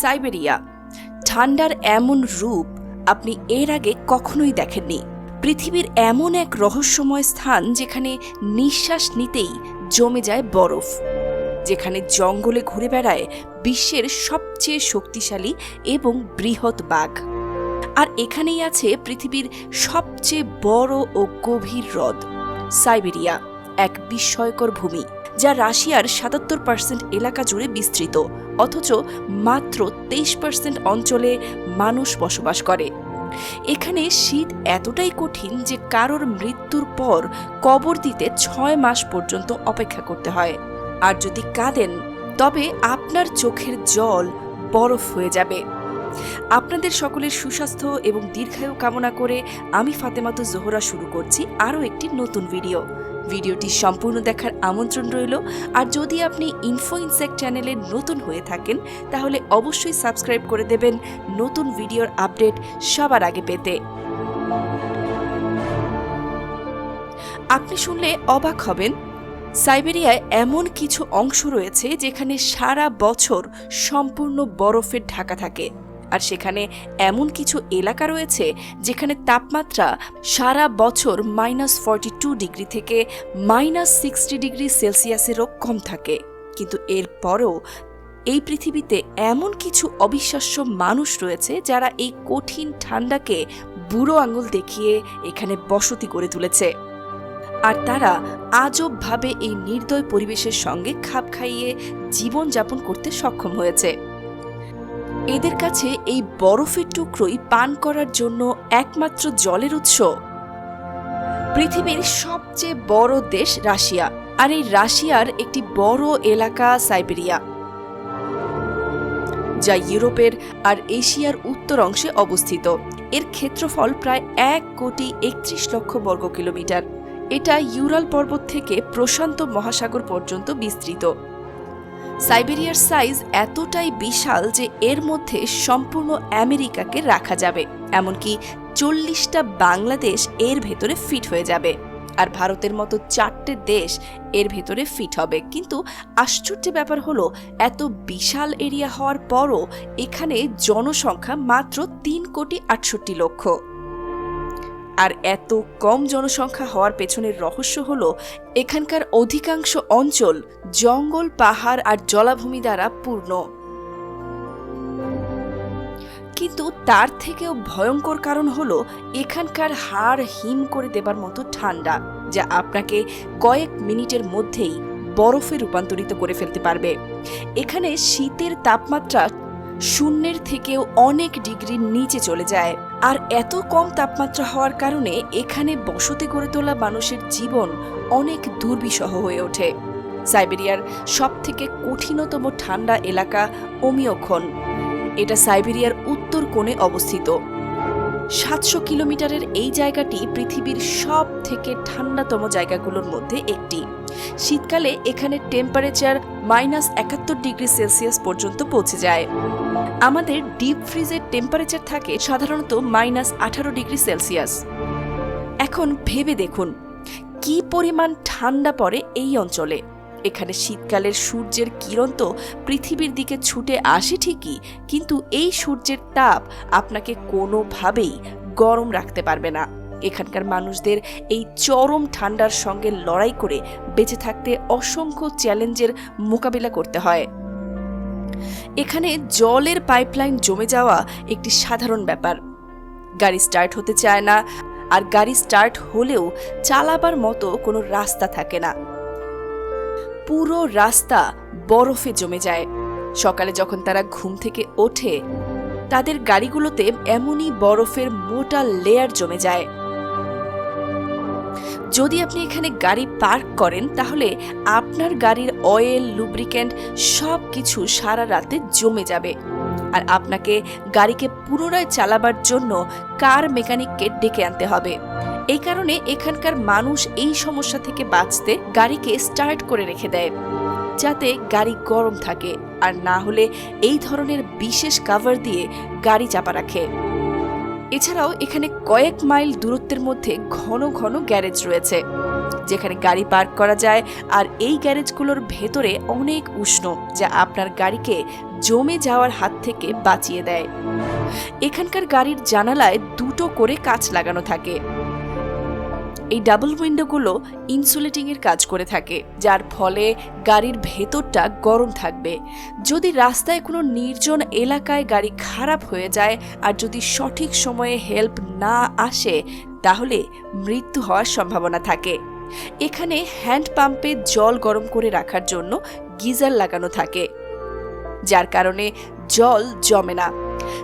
Siberia, ঠান্ডার এমন রূপ আপনি এর আগে কখনোই দেখেননি। পৃথিবীর এমন এক রহস্যময় স্থান যেখানে নিঃশ্বাস নিতেই জমে যায় বরফ, যেখানে জঙ্গলে ঘুরে বেড়ায় বিশ্বের সবচেয়ে শক্তিশালী এবং বৃহৎ বাঘ। আর এখানেই আছে পৃথিবীর সবচেয়ে বড় ও গভীর হ্রদ, সাইবেরিয়া, এক বিস্ময়কর ভূমি। যা রাশিয়ার সাতাত্তর পার্সেন্ট এলাকা জুড়ে বিস্তৃত, অথচ মাত্র তেইশ পার্সেন্ট অঞ্চলে মানুষ বসবাস করে। এখানে শীত এতটাই কঠিন যে কারোর মৃত্যুর পর কবর দিতে ছয় মাস পর্যন্ত অপেক্ষা করতে হয়। আর যদি কাঁদেন, তবে আপনার চোখের জল বরফ হয়ে যাবে। আপনাদের সকলের সুস্বাস্থ্য এবং দীর্ঘায়ু কামনা করে আমি ফাতেমাতু জোহরা শুরু করছি আরও একটি নতুন ভিডিও। ভিডিওটি সম্পূর্ণ দেখার আমন্ত্রণ রইল। আর যদি আপনি ইনফো ইনসেক্ট চ্যানেলে নতুন হয়ে থাকেন, তাহলে অবশ্যই সাবস্ক্রাইব করে দেবেন নতুন ভিডিওর আপডেট সবার আগে পেতে। আপনি শুনলে অবাক হবেন, সাইবেরিয়ায় এমন কিছু অংশ রয়েছে যেখানে সারা বছর সম্পূর্ণ বরফের ঢাকা থাকে। আর সেখানে এমন কিছু এলাকা রয়েছে যেখানে তাপমাত্রা সারা বছর মাইনাস ফর্টি টু ডিগ্রি থেকে মাইনাস সিক্সটি ডিগ্রি সেলসিয়াসেরও কম থাকে। কিন্তু এরপরও এই পৃথিবীতে এমন কিছু অবিশ্বাস্য মানুষ রয়েছে যারা এই কঠিন ঠান্ডাকে বুড়ো আঙুল দেখিয়ে এখানে বসতি করে তুলেছে। আর তারা আজবভাবে এই নির্দয় পরিবেশের সঙ্গে খাপ খাইয়ে জীবনযাপন করতে সক্ষম হয়েছে। এদের কাছে এই বরফের টুকরোই পান করার জন্য একমাত্র জলের উৎস। পৃথিবীর সবচেয়ে বড় দেশ রাশিয়া, আর এই রাশিয়ার একটি বড় এলাকা সাইবেরিয়া, যা ইউরোপের আর এশিয়ার উত্তর অংশে অবস্থিত। এর ক্ষেত্রফল প্রায় এক কোটি একত্রিশ লক্ষ বর্গ কিলোমিটার এটা ইউরাল পর্বত থেকে প্রশান্ত মহাসাগর পর্যন্ত বিস্তৃত। সাইবেরিয়ার সাইজ এতটাই বিশাল যে এর মধ্যে সম্পূর্ণ আমেরিকাকে রাখা যাবে, এমনকি চল্লিশটা বাংলাদেশ এর ভেতরে ফিট হয়ে যাবে। আর ভারতের মতো চারটে দেশ এর ভেতরে ফিট হবে। কিন্তু আশ্চর্যের ব্যাপার হলো, এত বিশাল এরিয়া হওয়ার পরও এখানে জনসংখ্যা মাত্র তিন কোটি আটষট্টি লক্ষ। আর এত কম জনসংখ্যা হওয়ার পেছনের রহস্য হল এখানকার অধিকাংশ অঞ্চল জঙ্গল, পাহাড় আর জলাভূমি দ্বারা পূর্ণ। কিন্তু তার থেকেও ভয়ঙ্কর কারণ হল এখানকার হাড় হিম করে দেবার মতো ঠান্ডা, যা আপনাকে কয়েক মিনিটের মধ্যেই বরফে রূপান্তরিত করে ফেলতে পারবে। এখানে শীতের তাপমাত্রা শূন্যের থেকেও অনেক ডিগ্রির নিচে চলে যায়। আর এত কম তাপমাত্রা হওয়ার কারণে এখানে বসতি গড়ে তোলা মানুষের জীবন অনেক দুর্বিষহ হয়ে ওঠে। সাইবেরিয়ার সব থেকে কঠিনতম ঠান্ডা এলাকা ওমিওখন। এটা সাইবেরিয়ার উত্তর কোণে অবস্থিত। সাতশো কিলোমিটারের এই জায়গাটি পৃথিবীর সব থেকে ঠান্ডাতম জায়গাগুলোর মধ্যে একটি। শীতকালে এখানে টেম্পারেচার মাইনাস একাত্তর ডিগ্রি সেলসিয়াস পর্যন্ত পৌঁছে যায়। আমাদের ডিপ ফ্রিজের টেম্পারেচার থাকে সাধারণত মাইনাস আঠারো ডিগ্রি সেলসিয়াস এখন ভেবে দেখুন, কি পরিমাণ ঠান্ডা পড়ে এই অঞ্চলে। এখানে শীতকালের সূর্যের কিরণ তো পৃথিবীর দিকে ছুটে আসে ঠিকই, কিন্তু এই সূর্যের তাপ আপনাকে কোনোভাবেই গরম রাখতে পারবে না। এখানকার মানুষদের এই চরম ঠান্ডার সঙ্গে লড়াই করে বেঁচে থাকতে অসংখ্য চ্যালেঞ্জের মোকাবিলা করতে হয়। এখানে জলের পাইপলাইন জমে যাওয়া একটি সাধারণ ব্যাপার। গাড়ি স্টার্ট হতে চায় না, আর গাড়ি স্টার্ট হলেও চালাবার মতো কোনো রাস্তা থাকে না। পুরো রাস্তা বরফে জমে যায়। সকালে যখন তারা ঘুম থেকে ওঠে, তাদের গাড়িগুলোতে এমনই বরফের মোটা লেয়ার জমে যায়। যদি আপনি এখানে গাড়ি পার্ক করেন, তাহলে আপনার গাড়ির অয়েল লুব্রিক্যান্ট সব কিছু সারা রাতে জমে যাবে। আর আপনাকে গাড়িকে পুনরায় চালাবার জন্য কার মেকানিককে ডেকে আনতে হবে। এই কারণে এখানকার মানুষ এই সমস্যা থেকে বাঁচতে গাড়িকে স্টার্ট করে রেখে দেয়, যাতে গাড়ি গরম থাকে। আর না হলে এই ধরনের বিশেষ কাভার দিয়ে গাড়ি চাপা রাখে। এছাড়াও এখানে কয়েক মাইল দূরত্বের মধ্যে ঘন ঘন গ্যারেজ রয়েছে, যেখানে গাড়ি পার্ক করা যায় আর এই গ্যারেজগুলোর ভেতরে অনেক উষ্ণ যা আপনার গাড়িকে জমে যাওয়ার হাত থেকে বাঁচিয়ে দেয়। এখানকার গাড়ির জানালায় দুটো করে কাঁচ লাগানো থাকে। এই ডাবল উইন্ডোগুলো ইনসুলেটিং এর কাজ করে থাকে, যার ফলে গাড়ির ভেতরটা গরম থাকবে। যদি রাস্তায় কোনো নির্জন এলাকায় গাড়ি খারাপ হয়ে যায় আর যদি সঠিক সময়ে হেল্প না আসে, তাহলে মৃত্যু হওয়ার সম্ভাবনা থাকে। এখানে হ্যান্ড পাম্পে জল গরম করে রাখার জন্য গিজার লাগানো থাকে, যার কারণে জল জমে না।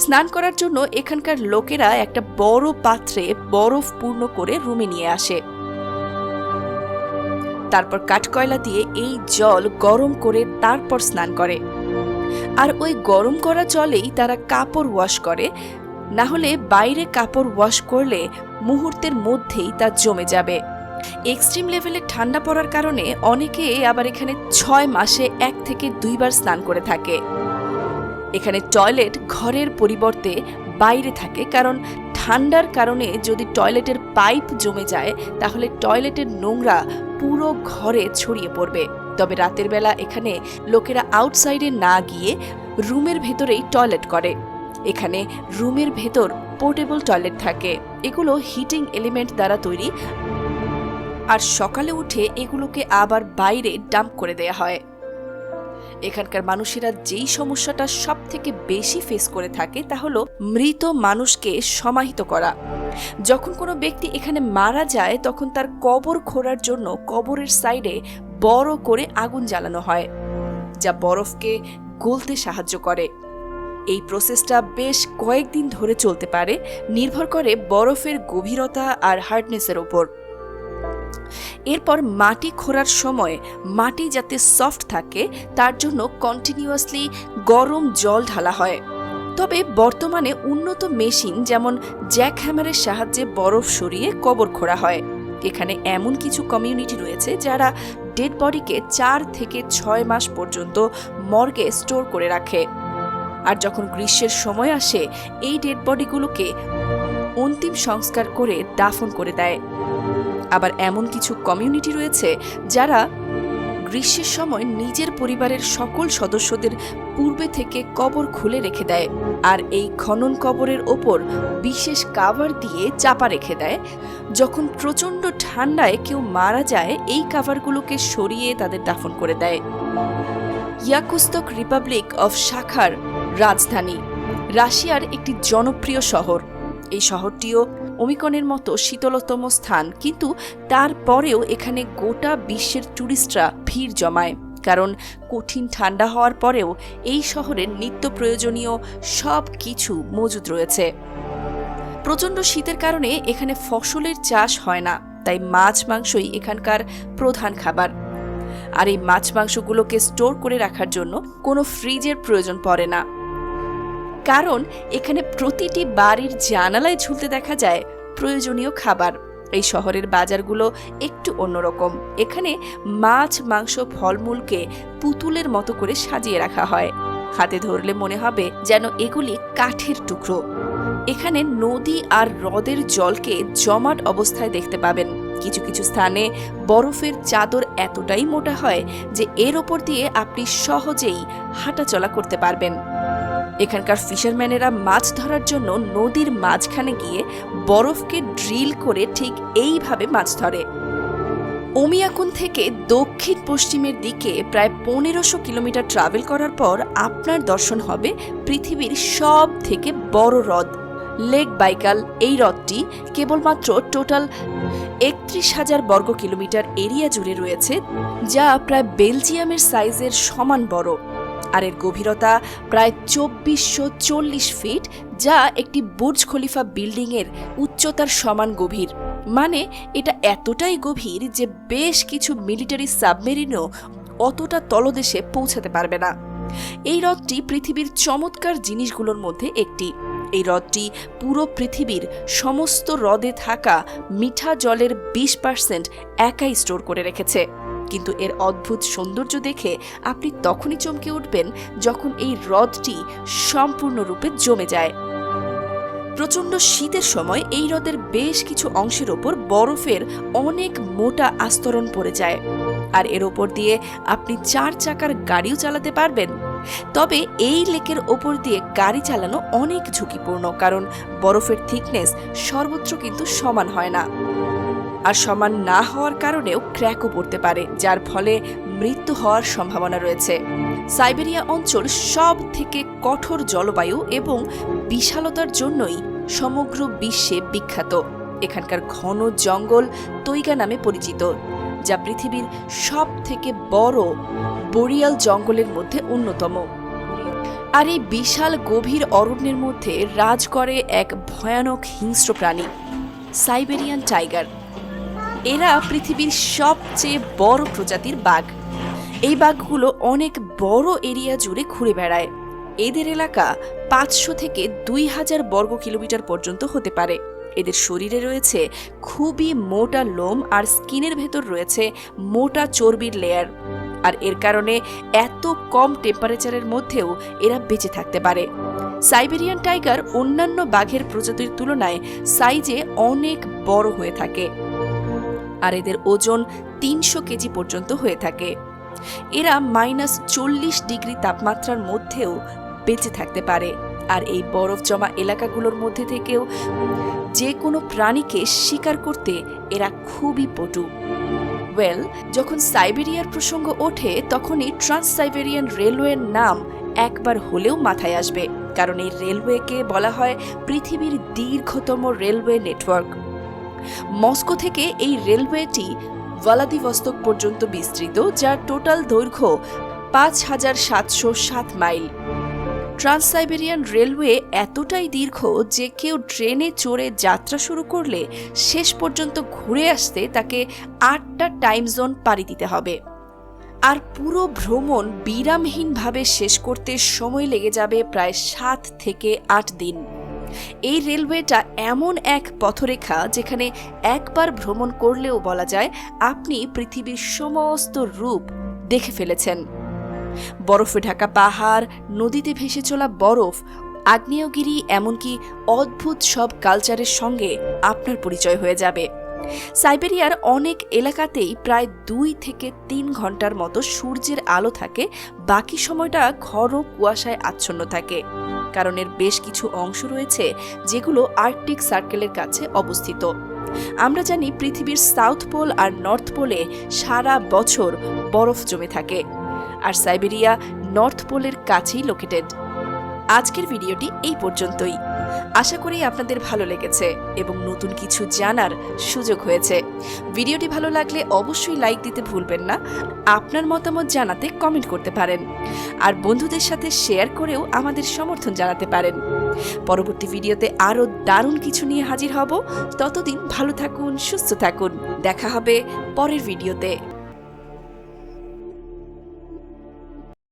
স্নান করার জন্য এখানকার লোকেরা একটা বড় পাত্রে বরফ পূর্ণ করে রুমে নিয়ে আসে। তারপর কাঠকয়লা দিয়ে এই জল গরম করে তারপর স্নান করে। আর ওই গরম করা জলেই তারা কাপড় ওয়াশ করে। না হলে বাইরে কাপড় ওয়াশ করলে মুহূর্তের মধ্যেই তা জমে যাবে। এক্সট্রিম লেভেলে ঠান্ডা পড়ার কারণে অনেকে আবার এখানে ছয় মাসে এক থেকে দুইবার স্নান করে থাকে। এখানে টয়লেট ঘরের পরিবর্তে বাইরে থাকে, কারণ ঠান্ডার কারণে যদি টয়লেটের পাইপ জমে যায়, তাহলে টয়লেটের নোংরা পুরো ঘরে ছড়িয়ে পড়বে। তবে রাতের বেলা এখানে লোকেরা আউটসাইডে না গিয়ে রুমের ভেতরেই টয়লেট করে। এখানে রুমের ভেতর পোর্টেবল টয়লেট থাকে। এগুলো হিটিং এলিমেন্ট দ্বারা তৈরি। আর সকালে উঠে এগুলোকে আবার বাইরে ডাম্প করে দেয়া হয়। এখানকার মানুষেরা যেই সমস্যাটা সব থেকে বেশি ফেস করে থাকে তা হলো মৃত মানুষকে সমাহিত করা। যখন কোনো ব্যক্তি এখানে মারা যায়, তখন তার কবর খোঁড়ার জন্য কবরের সাইডে বড় করে আগুন জ্বালানো হয়, যা বরফকে গলতে সাহায্য করে। এই প্রসেসটা বেশ কয়েকদিন ধরে চলতে পারে, নির্ভর করে বরফের গভীরতা আর হার্ডনেসের ওপর। এরপর মাটি খোঁড়ার সময় মাটি যাতে সফট থাকে, তার জন্য কন্টিনিউয়াসলি গরম জল ঢালা হয়। তবে বর্তমানে উন্নত মেশিন যেমন জ্যাক হ্যামারের সাহায্যে বরফ সরিয়ে কবর খোঁড়া হয়। এখানে এমন কিছু কমিউনিটি রয়েছে যারা ডেড বডিকে চার থেকে ছয় মাস পর্যন্ত মর্গে স্টোর করে রাখে। আর যখন গ্রীষ্মের সময় আসে, এই ডেড বডিগুলোকে অন্তিম সংস্কার করে দাফন করে দেয়। আবার এমন কিছু কমিউনিটি রয়েছে যারা গ্রীষ্মের সময় নিজের পরিবারের সকল সদস্যদের পূর্বে থেকে কবর খুলে রেখে দেয় আর এই খনন কবরের ওপর বিশেষ কাভার দিয়ে চাপা রেখে দেয়। যখন প্রচণ্ড ঠান্ডায় কেউ মারা যায়, এই কাভারগুলোকে সরিয়ে তাদের দাফন করে দেয়। ইয়াকুস্তক রিপাবলিক অফ শাখার রাজধানী। রাশিয়ার একটি জনপ্রিয় শহর। এই শহরটিও ওমিকনের মতো শীতলতম স্থান, কিন্তু তারপরেও এখানে গোটা বিশ্বের ট্যুরিস্টরা ভিড় জমায়। কারণ কঠিন ঠান্ডা হওয়ার পরেও এই শহরের নিত্য প্রয়োজনীয় সব কিছু মজুদ রয়েছে। প্রচণ্ড শীতের কারণে এখানে ফসলের চাষ হয় না, তাই মাছ মাংসই এখানকার প্রধান খাবার। আর এই মাছ মাংসগুলোকে স্টোর করে রাখার জন্য কোনো ফ্রিজের প্রয়োজন পড়ে না। কারণ এখানে প্রতিটি বাড়ির জানালায় ঝুলতে দেখা যায় প্রয়োজনীয় খাবার। এই শহরের বাজারগুলো একটু অন্যরকম। এখানে মাছ, মাংস, ফলমূলকে পুতুলের মতো করে সাজিয়ে রাখা হয়। হাতে ধরলে মনে হবে যেন এগুলি কাঠের টুকরো। এখানে নদী আর হ্রদের জলকে জমাট অবস্থায় দেখতে পাবেন। কিছু কিছু স্থানে বরফের চাদর এতটাই মোটা হয় যে এর ওপর দিয়ে আপনি সহজেই হাঁটাচলা করতে পারবেন। এখানকার ফিশারম্যানেরা মাছ ধরার জন্য নদীর মাঝখানে গিয়ে বরফকে ড্রিল করে ঠিক এইভাবে মাছ ধরে। ওমিয়াকুন থেকে দক্ষিণ পশ্চিমের দিকে প্রায় পনেরোশো কিলোমিটার ট্রাভেল করার পর আপনার দর্শন হবে পৃথিবীর সব থেকে বড় হ্রদ। লেক বাইকাল এই হ্রদটি কেবলমাত্র টোটাল একত্রিশ হাজার বর্গ কিলোমিটার এরিয়া জুড়ে রয়েছে, যা প্রায় বেলজিয়ামের সাইজের সমান বড়। আর এর গভীরতা প্রায় চব্বিশশো চল্লিশ ফিট, যা একটি বুর্জ খলিফা বিল্ডিংয়ের উচ্চতার সমান গভীর। মানে এটা এতটাই গভীর যে বেশ কিছু মিলিটারি সাবমেরিনও অতটা তলদেশে পৌঁছাতে পারবে না। এই হ্রদটি পৃথিবীর চমৎকার জিনিসগুলোর মধ্যে একটি। এই হ্রদটি পুরো পৃথিবীর সমস্ত হ্রদে থাকা মিঠা জলের বিশ পার্সেন্ট একাই স্টোর করে রেখেছে। কিন্তু এর অদ্ভুত সৌন্দর্য দেখে আপনি তখনই চমকে উঠবেন যখন এই হ্রদটি সম্পূর্ণরূপে জমে যায়। প্রচণ্ড শীতের সময় এই হ্রদের বেশ কিছু অংশের ওপর বরফের অনেক মোটা আস্তরণ পড়ে যায়। আর এর ওপর দিয়ে আপনি চার চাকার গাড়িও চালাতে পারবেন। তবে এই লেকের ওপর দিয়ে গাড়ি চালানো অনেক ঝুঁকিপূর্ণ, কারণ বরফের থিকনেস সর্বত্র কিন্তু সমান হয় না। আর সমান না হওয়ার কারণেও ক্র্যাকও পড়তে পারে, যার ফলে মৃত্যু হওয়ার সম্ভাবনা রয়েছে। সাইবেরিয়া অঞ্চল সব থেকে কঠোর জলবায়ু এবং বিশালতার জন্যই সমগ্র বিশ্বে বিখ্যাত। এখানকার ঘন জঙ্গল তৈগা নামে পরিচিত, যা পৃথিবীর সব থেকে বড় বরিয়াল জঙ্গলের মধ্যে অন্যতম। আর এই বিশাল গভীর অরণ্যের মধ্যে রাজ করে এক ভয়ানক হিংস্র প্রাণী, সাইবেরিয়ান টাইগার। এরা পৃথিবীর সবচেয়ে বড় প্রজাতির বাঘ। এই বাঘগুলো অনেক বড় এরিয়া জুড়ে ঘুরে বেড়ায়। এদের এলাকা পাঁচশো থেকে দুই হাজার বর্গ কিলোমিটার পর্যন্ত হতে পারে। এদের শরীরে রয়েছে খুবই মোটা লোম আর স্কিনের ভেতর রয়েছে মোটা চর্বির লেয়ার আর এর কারণে এত কম টেম্পারেচারের মধ্যেও এরা বেঁচে থাকতে পারে। সাইবেরিয়ান টাইগার অন্যান্য বাঘের প্রজাতির তুলনায় সাইজে অনেক বড় হয়ে থাকে। আর এদের ওজন তিনশো কেজি পর্যন্ত হয়ে থাকে। এরা মাইনাস চল্লিশ ডিগ্রি তাপমাত্রার মধ্যেও বেঁচে থাকতে পারে। আর এই বরফ জমা এলাকাগুলোর মধ্যে থেকেও যে কোনো প্রাণীকে শিকার করতে এরা খুবই পটু। ওয়েল, যখন সাইবেরিয়ার প্রসঙ্গ ওঠে, তখনই ট্রান্স সাইবেরিয়ান রেলওয়ের নাম একবার হলেও মাথায় আসবে। কারণ এই রেলওয়েকে বলা হয় পৃথিবীর দীর্ঘতম রেলওয়ে নেটওয়ার্ক। মস্কো থেকে এই রেলওয়েটি ভলাদিভস্তক পর্যন্ত বিস্তৃত, যার টোটাল দৈর্ঘ্য পাঁচ হাজার সাতশো সাত মাইল। ট্রান্স সাইবেরিয়ান রেলওয়ে এতটাই দীর্ঘ যে কেউ ট্রেনে চড়ে যাত্রা শুরু করলে শেষ পর্যন্ত ঘুরে আসতে তাকে আটটা টাইম জোন পাড়ি দিতে হবে। আর পুরো ভ্রমণ বিরামহীনভাবে শেষ করতে সময় লেগে যাবে প্রায় সাত থেকে আট দিন। এই রেলওয়েটা এমন এক পথরেখা যেখানে একবার ভ্রমণ করলেও বলা যায় আপনি পৃথিবীর সমস্ত রূপ দেখে ফেলেছেন। বরফে ঢাকা পাহাড়, নদীতে ভেসে চলা বরফ, আগ্নেয়গিরি এমনকি অদ্ভুত সব কালচারের সঙ্গে আপনার পরিচয় হয়ে যাবে। সাইবেরিয়ার অনেক এলাকাতেই প্রায় দুই থেকে তিন ঘণ্টার মতো সূর্যের আলো থাকে, বাকি সময়টা ঘর কুয়াশায় আচ্ছন্ন থাকে। কারণ এর বেশ কিছু অংশ রয়েছে যেগুলো আর্কটিক সার্কেলের কাছে অবস্থিত। আমরা জানি পৃথিবীর সাউথ পোল আর নর্থ পোলে সারা বছর বরফ জমে থাকে। আর সাইবেরিয়া নর্থ পোলের কাছেই লোকেটেড আজকের ভিডিওটি এই পর্যন্তই। আশা করি আপনাদের ভালো লেগেছে এবং নতুন কিছু জানার সুযোগ হয়েছে। ভিডিওটি ভালো লাগলে অবশ্যই লাইক দিতে ভুলবেন না, আপনার মতামত জানাতে কমেন্ট করতে পারেন। আর বন্ধুদের সাথে শেয়ার করেও আমাদের সমর্থন জানাতে পারেন। পরবর্তী ভিডিওতে আরও দারুণ কিছু নিয়ে হাজির হব। ততদিন ভালো থাকুন, সুস্থ থাকুন। দেখা হবে পরের ভিডিওতে।